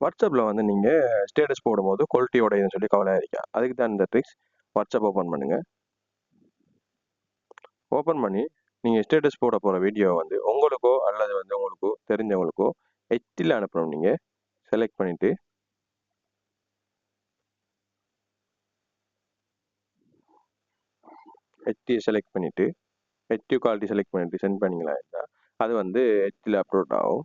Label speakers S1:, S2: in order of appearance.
S1: வாட்ஸ்அப்பில் வந்து நீங்கள் ஸ்டேட்டஸ் போடும்போது குவாலிட்டி உடையுதுன்னு சொல்லி கவலையாக இருக்கா அதுக்கு தான் இந்த ட்ரிக்ஸ் வாட்ஸ்அப் ஓப்பன் பண்ணுங்கள் ஓப்பன் பண்ணி நீங்கள் ஸ்டேட்டஸ் போட போகிற வீடியோ வந்து உங்களுக்கோ அல்லது வந்து உங்களுக்கோ தெரிஞ்சவங்களுக்கோ ஹெச்சில் அனுப்பணும் நீங்கள் செலக்ட் பண்ணிவிட்டு ஹெச்டியை செலக்ட் பண்ணிவிட்டு ஹெச்டி குவாலிட்டி செலக்ட் பண்ணிவிட்டு சென்ட் பண்ணிங்களா இருந்தால் அது வந்து ஹெச்சில் அப்லோட் ஆகும்.